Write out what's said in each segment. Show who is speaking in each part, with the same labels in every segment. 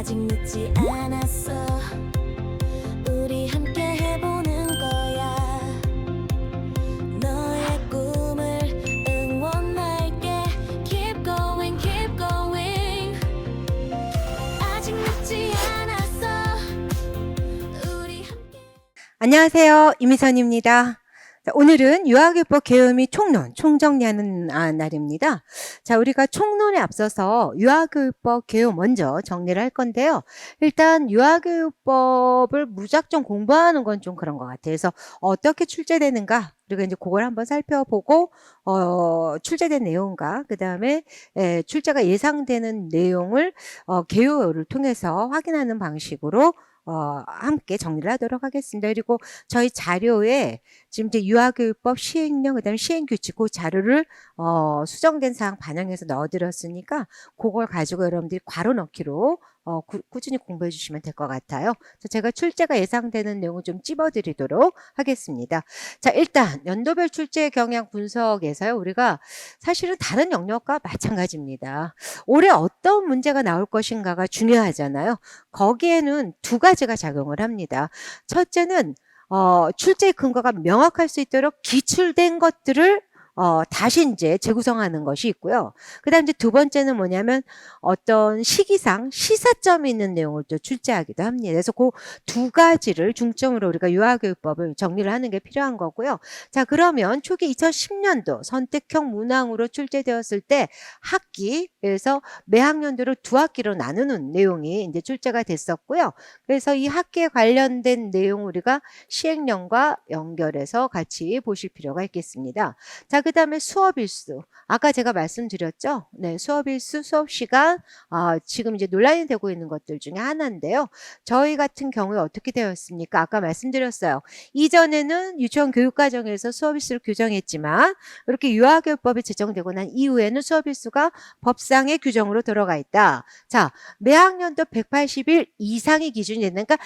Speaker 1: 아직 늦지 않았어. 우리 함께 해보는 거야. 너의 꿈을 응원할게. Keep going keep going. 아직 늦지 않았어. 우리 함께
Speaker 2: 안녕하세요. 이미선입니다. 자, 오늘은 유아교법 개요미 총론, 총정리하는 아, 날입니다. 자, 우리가 총론에 앞서서 유아교육법 개요 먼저 정리를 할 건데요. 일단 유아교육법을 무작정 공부하는 건 좀 그런 것 같아요. 그래서 어떻게 출제되는가, 그리고 이제 그걸 한번 살펴보고, 어, 출제된 내용과, 그 다음에 출제가 예상되는 내용을 어, 개요를 통해서 확인하는 방식으로 어, 함께 정리를 하도록 하겠습니다. 그리고 저희 자료에 지금 이제 유아교육법 시행령 그다음에 시행규칙 그 자료를 어, 수정된 사항 반영해서 넣어드렸으니까 그걸 가지고 여러분들이 괄호 넣기로 어, 구- 꾸준히 공부해 주시면 될 것 같아요. 제가 출제가 예상되는 내용을 좀 찝어드리도록 하겠습니다. 자, 일단 연도별 출제 경향 분석에서요, 우리가 사실은 다른 영역과 마찬가지입니다. 올해 어떤 문제가 나올 것인가가 중요하잖아요. 거기에는 두 가지가 작용을 합니다. 첫째는 어, 출제 근거가 명확할 수 있도록 기출된 것들을 어, 다시 이제 재구성하는 것이 있고요. 그 다음 이제 두 번째는 뭐냐면 어떤 시기상 시사점이 있는 내용을 또 출제하기도 합니다. 그래서 그 두 가지를 중점으로 우리가 유아교육법을 정리를 하는 게 필요한 거고요. 자, 그러면 초기 2010년도 선택형 문항으로 출제되었을 때 학기에서 매 학년도를 두 학기로 나누는 내용이 이제 출제가 됐었고요. 그래서 이 학기에 관련된 내용 우리가 시행령과 연결해서 같이 보실 필요가 있겠습니다. 자, 그 다음에 수업 일수. 아까 제가 말씀드렸죠? 네, 수업 일수, 수업 시간. 아, 지금 이제 논란이 되고 있는 것들 중에 하나인데요. 저희 같은 경우에 어떻게 되었습니까? 아까 말씀드렸어요. 이전에는 유치원 교육과정에서 수업 일수를 규정했지만, 이렇게 유아교육법이 제정되고 난 이후에는 수업 일수가 법상의 규정으로 들어가 있다. 자, 매 학년도 180일 이상이 기준이 되는, 그러니까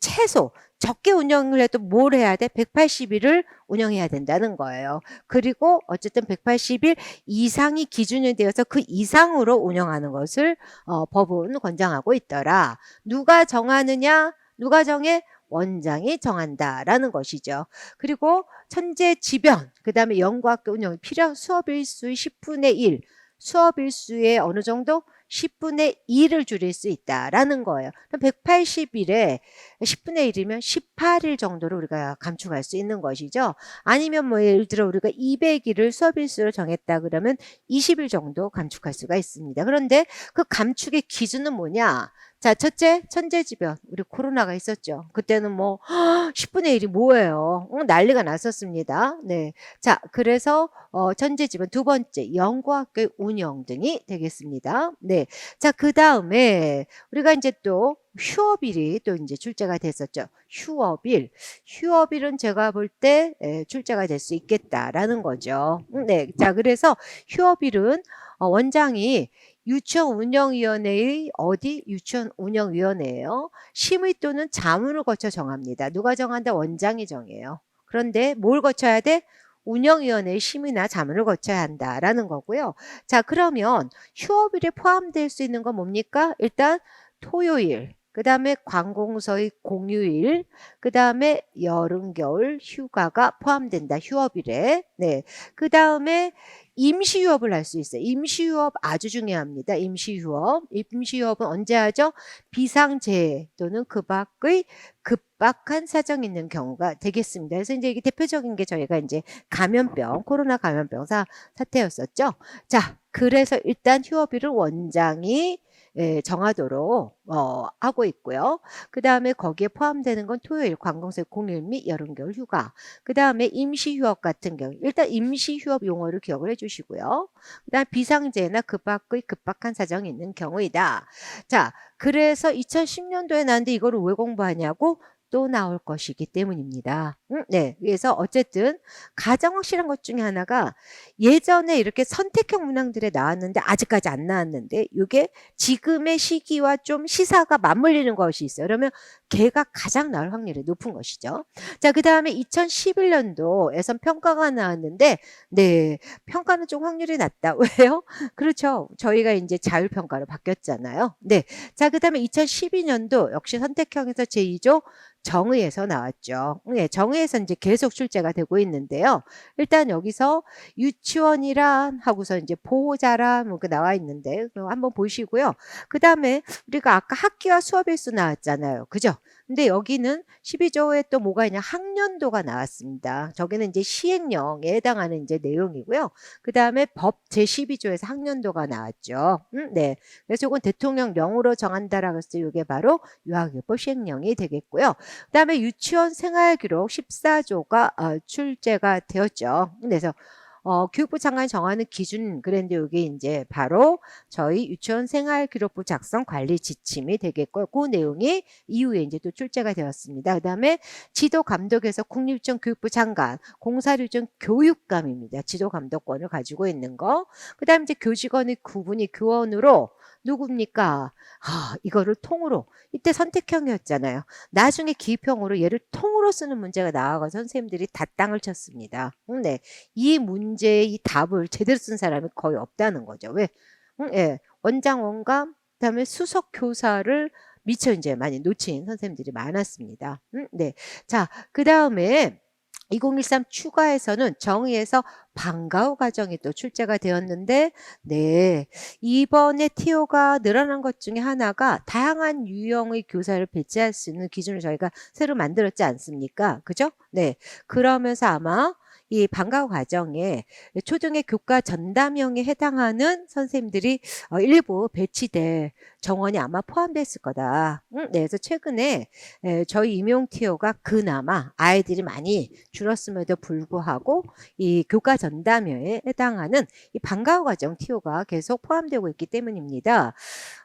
Speaker 2: 최소 적게 운영을 해도 뭘 해야 돼? 180일을 운영해야 된다는 거예요. 그리고 어쨌든 180일 이상이 기준이 되어서 그 이상으로 운영하는 것을 어, 법은 권장하고 있더라. 누가 정하느냐? 누가 정해? 원장이 정한다라는 것이죠. 그리고 천재 지변, 그 다음에 연구학교 운영, 필요 수업 일수의 10분의 1, 수업 일수의 어느 정도 10분의 1을 줄일 수 있다라는 거예요. 180일에 10분의 1이면 18일 정도를 우리가 감축할 수 있는 것이죠. 아니면 뭐 예를 들어 우리가 200일을 수업일수로 정했다 그러면 20일 정도 감축할 수가 있습니다. 그런데 그 감축의 기준은 뭐냐? 자, 첫째, 천재지변. 우리 코로나가 있었죠. 그때는 뭐, 10분의 1이 뭐예요? 어, 난리가 났었습니다. 네. 자, 그래서, 어, 천재지변. 두 번째, 연구학교의 운영 등이 되겠습니다. 네. 자, 그 다음에, 우리가 이제 또, 휴업일이 또 이제 출제가 됐었죠. 휴업일. 휴업일은 제가 볼 때 출제가 될 수 있겠다라는 거죠. 음, 네. 자, 그래서 휴업일은 어, 원장이 유치원 운영위원회의 어디 유치원 운영위원회예요. 심의 또는 자문을 거쳐 정합니다. 누가 정한다? 원장이 정해요. 그런데 뭘 거쳐야 돼? 운영위원회의 심의나 자문을 거쳐야 한다라는 거고요. 자, 그러면 휴업일에 포함될 수 있는 건 뭡니까? 일단 토요일, 그 다음에 관공서의 공휴일, 그 다음에 여름, 겨울 휴가가 포함된다. 휴업일에. 네. 그 다음에 임시휴업을 할 수 있어요. 임시휴업 아주 중요합니다. 임시휴업. 임시휴업은 언제 하죠? 비상재해 또는 그 밖의 급박한 사정이 있는 경우가 되겠습니다. 그래서 이제 이게 대표적인 게 저희가 이제 감염병, 코로나 감염병 사, 사태였었죠. 자, 그래서 일단 휴업일을 원장이 예, 정하도록 어, 하고 있고요. 그 다음에 거기에 포함되는 건 토요일, 관공서 공휴일 및 여름, 겨울 휴가. 그 다음에 임시휴업 같은 경우 일단 임시휴업 용어를 기억을 해주시고요. 그 다음 비상재해나 급박의 급박한 사정이 있는 경우이다. 자, 그래서 2010년도에 나왔는데 이거를 왜 공부하냐고 또 나올 것이기 때문입니다. 음, 네. 그래서 어쨌든 가장 확실한 것 중에 하나가 예전에 이렇게 선택형 문항들에 나왔는데 아직까지 안 나왔는데 이게 지금의 시기와 좀 시사가 맞물리는 것이 있어요. 그러면 걔가 가장 나올 확률이 높은 것이죠. 자, 그 다음에 2011년도에선 평가가 나왔는데, 네, 평가는 좀 확률이 낮다. 왜요? 그렇죠. 저희가 이제 자율평가로 바뀌었잖아요. 네. 자, 그 다음에 2012년도 역시 선택형에서 제2조 정의에서 나왔죠. 네, 정의에서 이제 계속 출제가 되고 있는데요. 일단 여기서 유치원이란 하고서 이제 보호자란 뭐그 나와 있는데 한번 보시고요. 그 다음에 우리가 아까 학기와 수업일수 나왔잖아요. 그죠? 근데 여기는 12조에 또 뭐가 있냐 학년도가 나왔습니다. 저기는 이제 시행령에 해당하는 이제 내용이고요. 그 다음에 법 제12조에서 학년도가 나왔죠. 음, 네. 그래서 이건 대통령령으로 정한다라고 해서 이게 바로 유아교법 시행령이 되겠고요. 그 다음에 유치원 생활기록 14조가 어, 출제가 되었죠. 그래서 어, 교육부 장관이 정하는 기준 그런데 이게 이제 바로 저희 유치원 생활 기록부 작성 관리 지침이 되겠고요. 그 내용이 이후에 이제 또 출제가 되었습니다. 그 다음에 지도 감독에서 국립유치원 교육부 장관, 공사유치원 교육감입니다. 지도 감독권을 가지고 있는 거. 그 다음에 이제 교직원의 구분이 교원으로 누굽니까? 아, 이거를 통으로. 이때 선택형이었잖아요. 나중에 기입형으로 얘를 통으로 쓰는 문제가 나와서 선생님들이 다 땅을 쳤습니다. 음, 네. 이 문제의 이 답을 제대로 쓴 사람이 거의 없다는 거죠. 왜? 음, 예. 원장, 원감, 그다음에 수석 교사를 미처 이제 많이 놓친 선생님들이 많았습니다. 음, 네. 자, 그 다음에 2013 추가에서는 정의에서 방과후 과정이 또 출제가 되었는데, 네. 이번에 티오가 늘어난 것 중에 하나가 다양한 유형의 교사를 배치할 수 있는 기준을 저희가 새로 만들었지 않습니까? 그죠? 네. 그러면서 아마 이 방과후 과정에 초등의 교과 전담형에 해당하는 선생님들이 어, 일부 배치될 정원이 아마 포함됐을 거다. 음, 네, 그래서 최근에 에, 저희 임용 티오가 그나마 아이들이 많이 줄었음에도 불구하고 이 교과 전담형에 해당하는 이 방과 후 과정 티오가 계속 포함되고 있기 때문입니다.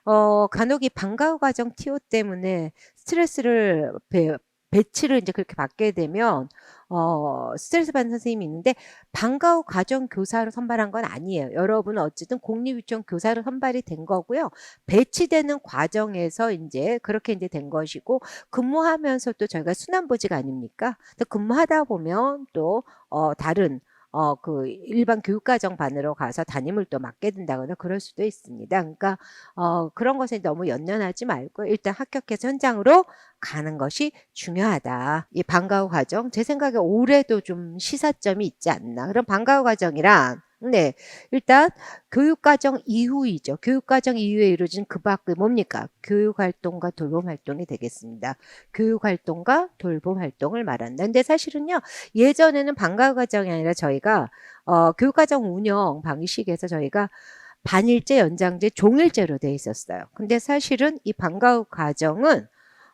Speaker 2: 어, 간혹 이 방과 후 과정 티오 때문에 스트레스를 배, 배치를 이제 그렇게 받게 되면 어, 스트레스 받는 선생님이 있는데 방과후 과정 교사로 선발한 건 아니에요. 여러분은 어쨌든 공립유치원 교사로 선발이 된 거고요. 배치되는 과정에서 이제 그렇게 이제 된 것이고 근무하면서 또 저희가 순환보직 아닙니까? 또 근무하다 보면 또 어, 다른 어, 그 일반 교육과정 반으로 가서 담임을 또 맡게 된다거나 그럴 수도 있습니다. 그러니까 어, 그런 것에 너무 연연하지 말고 일단 합격해서 현장으로 가는 것이 중요하다. 이 방과 후 과정 제 생각에 올해도 좀 시사점이 있지 않나. 그럼 방과 후 과정이란 네. 일단 교육과정 이후이죠. 교육과정 이후에 이루어진 그 밖에 뭡니까? 교육활동과 돌봄활동이 되겠습니다. 교육활동과 돌봄활동을 말한다. 근데 사실은요. 예전에는 방과후 과정이 아니라 저희가 어, 교육과정 운영 방식에서 저희가 반일제, 연장제, 종일제로 돼 있었어요. 근데 사실은 이 방과 후 과정은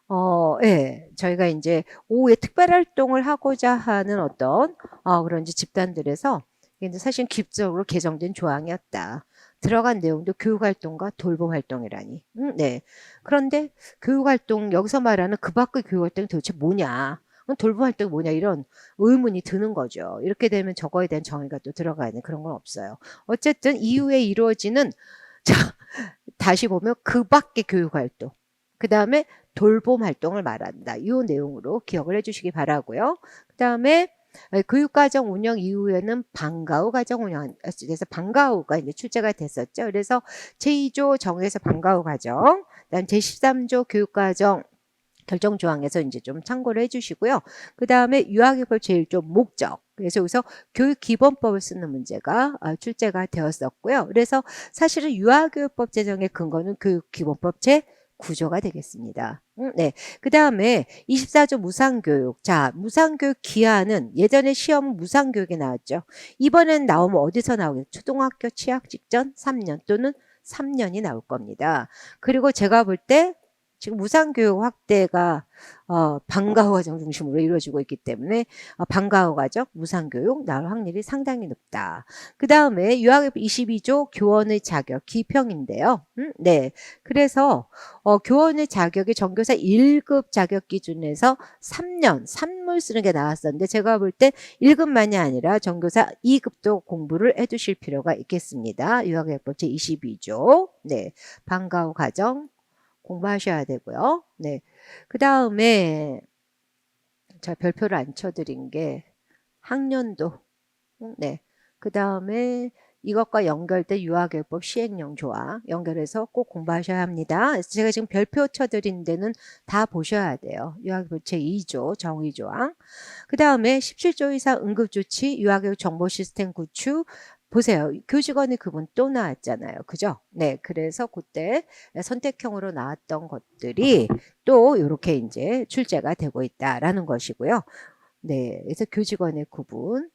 Speaker 2: 어, 예, 저희가 이제 오후에 특별 활동을 하고자 하는 어떤 어, 그런 이제 집단들에서 근데 사실 기법적으로 개정된 조항이었다. 들어간 내용도 교육활동과 돌봄활동이라니. 음, 네. 그런데 교육활동 여기서 말하는 그 밖의 교육활동이 도대체 뭐냐? 어, 돌봄활동이 뭐냐? 이런 의문이 드는 거죠. 이렇게 되면 저거에 대한 정의가 또 들어가 있는 그런 건 없어요. 어쨌든 이후에 이루어지는 자 다시 보면 그 밖의 교육활동. 그 다음에 돌봄 활동을 말한다. 이 내용으로 기억을 해주시기 바라고요. 그 다음에 교육과정 운영 이후에는 방과후 과정 운영, 그래서 방과후가 이제 출제가 됐었죠. 그래서 제2조 정에서 방과후 과정, 그다음 제13조 교육과정 결정 조항에서 이제 좀 참고를 해주시고요. 그 다음에 유아교법 제1조 목적. 그래서 여기서 교육기본법을 쓰는 문제가 어, 출제가 되었었고요. 그래서 사실은 유아교육법 제정의 근거는 교육기본법 제 구조가 되겠습니다. 음, 네. 그 다음에 24조 무상교육. 자, 무상교육 기한은 예전에 시험 무상교육이 나왔죠. 이번엔 나오면 어디서 나오겠죠? 초등학교 취학 직전 3년 또는 3년이 나올 겁니다. 그리고 제가 볼 때 지금 무상교육 확대가 어, 방과 후 과정 중심으로 이루어지고 있기 때문에 어, 방과 후 과정, 무상교육 나올 확률이 상당히 높다. 그 다음에 유아교육 22조 교원의 자격 기평인데요. 음, 네, 그래서 어, 교원의 자격이 전교사 1급 자격 기준에서 3년, 3물 쓰는 게 나왔었는데 제가 볼 때 1급만이 아니라 전교사 2급도 공부를 해두실 필요가 있겠습니다. 유아교육법 제22조. 네, 방과 후 과정 공부하셔야 되고요. 네, 그 다음에 자 별표를 안 쳐드린 게 학년도. 음, 네, 그 다음에 이것과 연결된 유아교육법 시행령 조항 연결해서 꼭 공부하셔야 합니다. 제가 지금 별표 쳐드린 데는 다 보셔야 돼요. 유아교육 제2조 정의조항. 그 다음에 17조 이상 응급조치 유아교육 정보 시스템 구축 보세요. 교직원의 그분 또 나왔잖아요. 그죠? 네. 그래서 그때 선택형으로 나왔던 것들이 또 이렇게 이제 출제가 되고 있다라는 것이고요. 네. 그래서 교직원의 구분.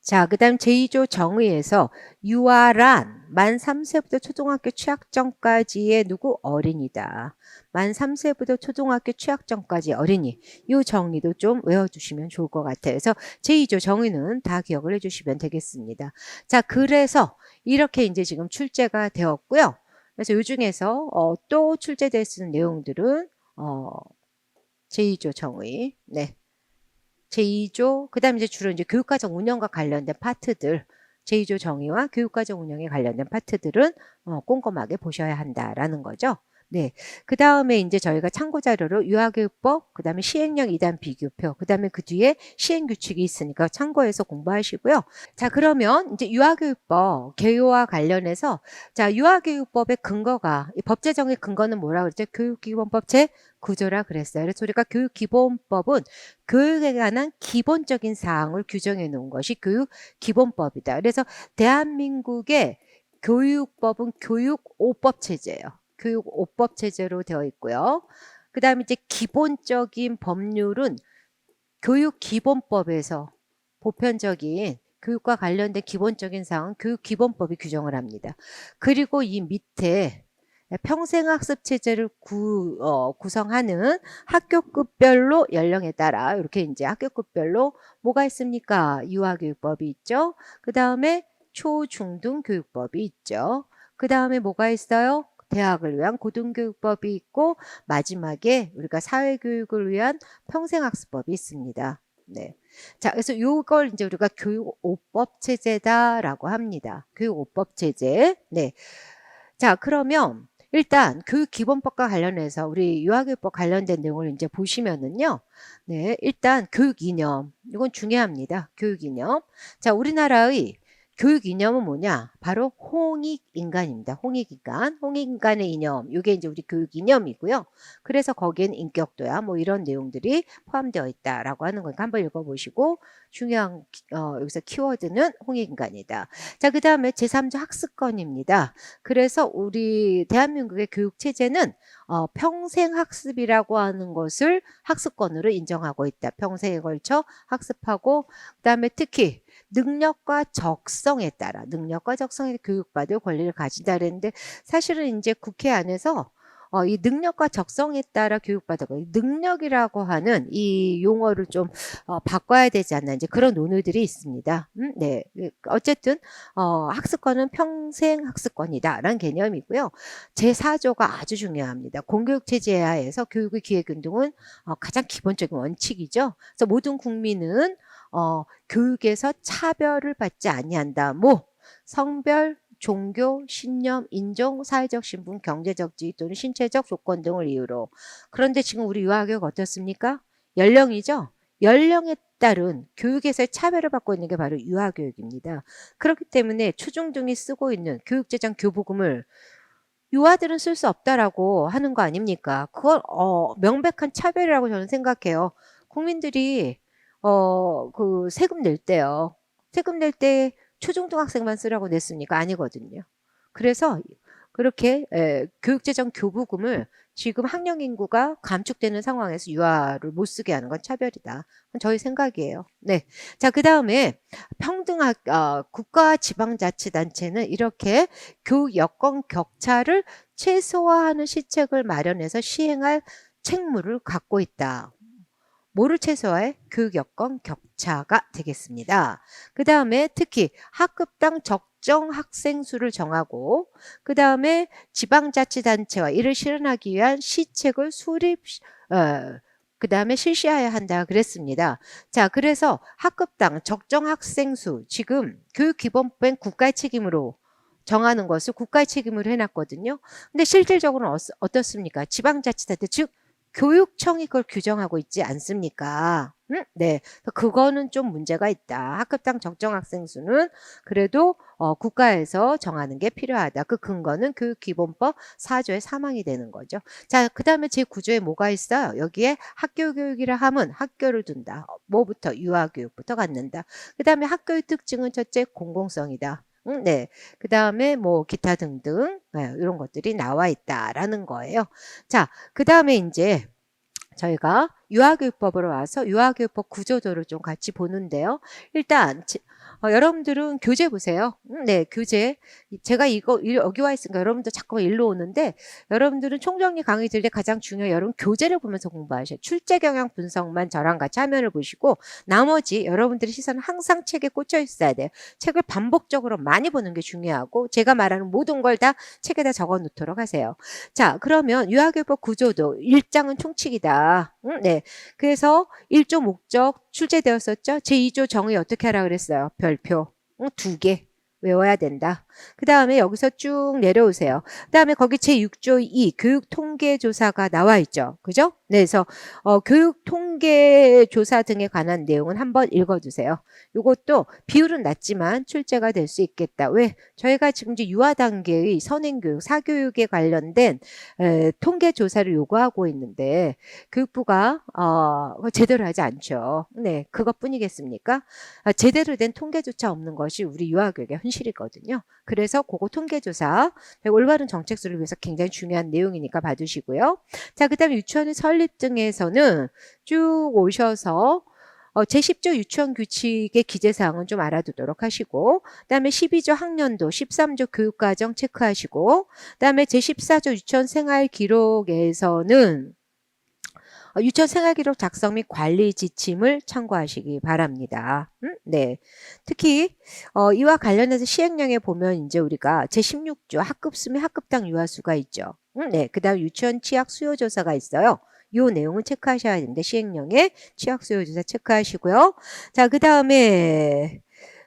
Speaker 2: 자, 그 다음 제2조 정의에서 유아란 만 3세부터 초등학교 취학전까지의 누구 어린이다. 만 3세부터 초등학교 취학전까지 어린이. 이 정의도 좀 외워두시면 좋을 것 같아요. 그래서 제2조 정의는 다 기억을 해주시면 되겠습니다. 자, 그래서 이렇게 이제 지금 출제가 되었고요. 그래서 이 중에서 어, 또 출제될 수 있는 내용들은 어, 제2조 정의, 네. 제2조, 그 다음에 이제 주로 이제 교육과정 운영과 관련된 파트들, 제2조 정의와 교육과정 운영에 관련된 파트들은 어, 꼼꼼하게 보셔야 한다라는 거죠. 네. 그 다음에 이제 저희가 참고 자료로 유아교육법, 그 다음에 시행령 2단 비교표, 그 다음에 그 뒤에 시행규칙이 있으니까 참고해서 공부하시고요. 자, 그러면 이제 유아교육법 개요와 관련해서 자, 유아교육법의 근거가, 이 법제정의 근거는 뭐라고 그랬죠? 교육기본법 제 9조라 그랬어요. 그래서 우리가 교육기본법은 교육에 관한 기본적인 사항을 규정해 놓은 것이 교육기본법이다. 그래서 대한민국의 교육법은 교육오법 체제예요. 교육 5법 체제로 되어 있고요. 그 다음에 이제 기본적인 법률은 교육기본법에서 보편적인 교육과 관련된 기본적인 사항은 교육기본법이 규정을 합니다. 그리고 이 밑에 평생학습 체제를 구, 어, 구성하는 학교급별로 연령에 따라 이렇게 이제 학교급별로 뭐가 있습니까? 유아교육법이 있죠. 그 다음에 초, 중, 등 교육법이 있죠. 그 다음에 뭐가 있어요? 대학을 위한 고등교육법이 있고 마지막에 우리가 사회교육을 위한 평생학습법이 있습니다. 네. 자, 그래서 요걸 이제 우리가 교육 5법 체제다라고 합니다. 교육 5법 체제. 네. 자, 그러면 일단 교육 기본법과 관련해서 우리 유아교육법 관련된 내용을 이제 보시면은요. 네. 일단 교육 이념. 이건 중요합니다. 교육 이념. 자, 우리나라의 교육 이념은 뭐냐? 바로 홍익 인간입니다. 홍익 인간, 홍익 인간의 이념. 이게 이제 우리 교육 이념이고요. 그래서 거기엔 인격도야 뭐 이런 내용들이 포함되어 있다라고 하는 거니까 한번 읽어보시고 중요한 어, 여기서 키워드는 홍익 인간이다. 자, 그 다음에 제3조 학습권입니다. 그래서 우리 대한민국의 교육 체제는 어, 평생 학습이라고 하는 것을 학습권으로 인정하고 있다. 평생에 걸쳐 학습하고 그다음에 특히 능력과 적성에 따라 능력과 적성에 교육받을 권리를 가진다 그랬는데 사실은 이제 국회 안에서 어, 이 능력과 적성에 따라 교육받을 거 능력이라고 하는 이 용어를 좀 어, 바꿔야 되지 않나 이제 그런 논의들이 있습니다. 음, 네, 어쨌든 어, 학습권은 평생 학습권이다라는 개념이고요. 제 4조가 아주 중요합니다. 공교육 체제 하에서 교육의 기획 운동은 어, 가장 기본적인 원칙이죠. 그래서 모든 국민은 어, 교육에서 차별을 받지 아니한다. 뭐 성별, 종교, 신념, 인종, 사회적 신분, 경제적 지위 또는 신체적 조건 등을 이유로. 그런데 지금 우리 유아교육 어떻습니까? 연령이죠. 연령에 따른 교육에서의 차별을 받고 있는 게 바로 유아교육입니다. 그렇기 때문에 초중등이 쓰고 있는 교육재정 교부금을 유아들은 쓸 수 없다라고 하는 거 아닙니까? 그걸 어, 명백한 차별이라고 저는 생각해요. 국민들이 어, 그 세금 낼 때요. 세금 낼 때 초중등학생만 쓰라고 냈습니까? 아니거든요. 그래서 그렇게 에, 교육재정 교부금을 지금 학령 인구가 감축되는 상황에서 유아를 못 쓰게 하는 건 차별이다. 저희 생각이에요. 네. 자, 그 다음에 평등학, 어, 국가 지방자치단체는 이렇게 교육 여건 격차를 최소화하는 시책을 마련해서 시행할 책무를 갖고 있다. 뭐를 최소화해? 교육 여건 격차가 되겠습니다. 그 다음에 특히 학급당 적정 학생 수를 정하고 그 다음에 지방자치단체와 이를 실현하기 위한 시책을 수립 어, 그 다음에 실시해야 한다 그랬습니다. 자, 그래서 학급당 적정 학생 수 지금 교육기본법엔 국가의 책임으로 정하는 것을 국가의 책임으로 해놨거든요. 근데 실질적으로는 어, 어떻습니까? 지방자치단체 즉 교육청이 그걸 규정하고 있지 않습니까? 음? 네, 그거는 좀 문제가 있다. 학급당 적정 학생 수는 그래도 어, 국가에서 정하는 게 필요하다. 그 근거는 교육기본법 4조의 사망이 되는 거죠. 자, 그 다음에 제 9조에 뭐가 있어요? 여기에 학교 교육이라 함은 학교를 둔다. 어, 뭐부터? 유아교육부터 갖는다. 그 다음에 학교의 특징은 첫째 공공성이다. 음, 네. 그 다음에 뭐 기타 등등 네, 이런 것들이 나와 있다라는 거예요. 자, 그 다음에 이제 저희가 유아교육법으로 와서 유아교육법 구조도를 좀 같이 보는데요. 일단 지- 어, 여러분들은 교재 보세요. 음, 네, 교재. 제가 이거 일- 여기 와 있으니까 여러분들 자꾸만 일로 오는데 여러분들은 총정리 강의 들때 가장 중요한 여러분 교재를 보면서 공부하셔요. 출제 경향 분석만 저랑 같이 화면을 보시고 나머지 여러분들의 시선은 항상 책에 꽂혀 있어야 돼요. 책을 반복적으로 많이 보는 게 중요하고 제가 말하는 모든 걸 다 책에다 적어 놓도록 하세요. 자, 그러면 유아교육법 구조도 일장은 총칙이다. 음, 네. 그래서 1조 목적 출제되었었죠. 제2조 정의 어떻게 하라 그랬어요? 별표. 음, 두 개. 외워야 된다. 그 다음에 여기서 쭉 내려오세요. 그 다음에 거기 제6조 2 교육 통계 조사가 나와 있죠. 그죠? 네, 그래서 어, 교육 통계 조사 등에 관한 내용은 한번 읽어주세요. 이것도 비율은 낮지만 출제가 될 수 있겠다. 왜? 저희가 지금 이제 유아 단계의 선행교육, 사교육에 관련된 에, 통계 조사를 요구하고 있는데 교육부가 어, 제대로 하지 않죠. 네, 그것뿐이겠습니까? 아, 제대로 된 통계조차 없는 것이 우리 유아교육의 현실이거든요. 그래서 그거 통계조사 올바른 정책 수를 위해서 굉장히 중요한 내용이니까 봐주시고요. 자, 그 다음에 유치원의 설립 등에서는 쭉 오셔서 어, 제10조 유치원 규칙의 기재사항은 좀 알아두도록 하시고, 그 다음에 12조 학년도, 13조 교육과정 체크하시고, 그 다음에 제14조 유치원 생활 기록에서는 어, 유치원 생활기록 작성 및 관리 지침을 참고하시기 바랍니다. 음? 네. 특히 어, 이와 관련해서 시행령에 보면 이제 우리가 제16조 학급수 및 학급당 유아수가 있죠. 음? 네. 그다음 유치원 취약 수요 조사가 있어요. 요 내용은 체크하셔야 되는데 시행령에 취약 수요 조사 체크하시고요. 자, 그다음에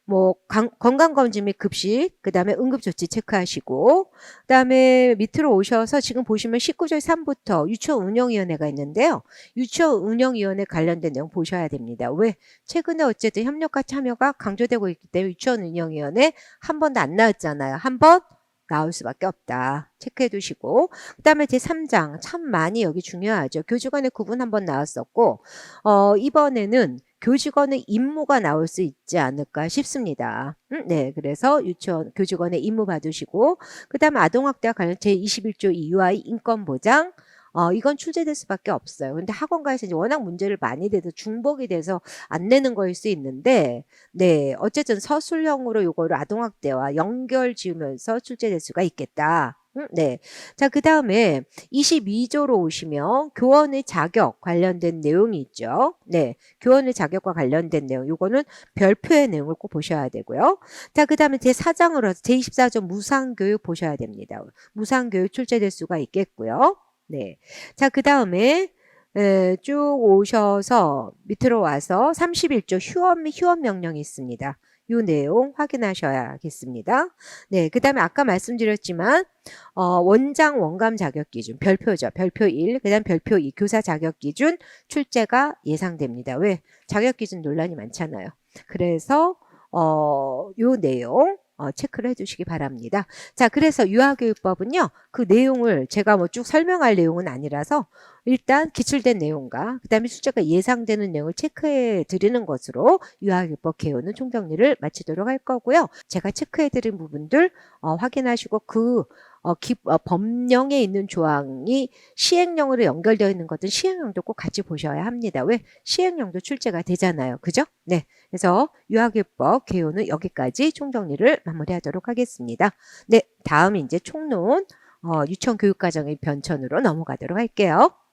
Speaker 2: 뭐 강- 건강검진 및 급식, 그 다음에 응급조치 체크하시고, 그 다음에 밑으로 오셔서 지금 보시면 19조 3부터 유치원 운영위원회가 있는데요. 유치원 운영위원회 관련된 내용 보셔야 됩니다. 왜? 최근에 어쨌든 협력과 참여가 강조되고 있기 때문에 유치원 운영위원회 한 번도 안 나왔잖아요. 한번 나올 수밖에 없다. 체크해 두시고. 그 다음에 제3장. 참 많이 여기 중요하죠. 교직원의 구분 한번 나왔었고, 어, 이번에는 교직원의 임무가 나올 수 있지 않을까 싶습니다. 음, 네, 그래서 유치원 교직원의 임무 봐두시고 그 다음에 아동학대와 관련 제21조 이유와의 인권 보장 어, 이건 출제될 수밖에 없어요. 근데 학원가에서 이제 워낙 문제를 많이 내서 중복이 돼서 안 내는 거일 수 있는데, 네, 어쨌든 서술형으로 요거를 아동학대와 연결 지으면서 출제될 수가 있겠다. 음, 네. 자, 그 다음에 22조로 오시면 교원의 자격 관련된 내용이 있죠. 네. 교원의 자격과 관련된 내용. 요거는 별표의 내용을 꼭 보셔야 되고요. 자, 그 다음에 제4장으로 제24조 무상교육 보셔야 됩니다. 무상교육 출제될 수가 있겠고요. 네. 자, 그 다음에 쭉 오셔서 밑으로 와서 31조 휴업 및 휴업 명령이 있습니다. 이 내용 확인하셔야겠습니다. 네, 그 다음에 아까 말씀드렸지만 어, 원장 원감 자격 기준 별표죠. 별표 1, 그 다음 별표 2 교사 자격 기준 출제가 예상됩니다. 왜? 자격 기준 논란이 많잖아요. 그래서 어, 요 내용 어, 체크를 해주시기 바랍니다. 자, 그래서 유아교육법은요, 그 내용을 제가 뭐 쭉 설명할 내용은 아니라서 일단 기출된 내용과 그 다음에 숙제가 예상되는 내용을 체크해 드리는 것으로 유아교육법 개요는 총정리를 마치도록 할 거고요. 제가 체크해 드린 부분들 어, 확인하시고 그 어, 기, 어, 법령에 있는 조항이 시행령으로 연결되어 있는 것은 시행령도 꼭 같이 보셔야 합니다. 왜? 시행령도 출제가 되잖아요. 그죠? 네. 그래서 유아교육법 개요는 여기까지 총정리를 마무리하도록 하겠습니다. 네. 다음 이제 총론 어, 유치원 교육과정의 변천으로 넘어가도록 할게요.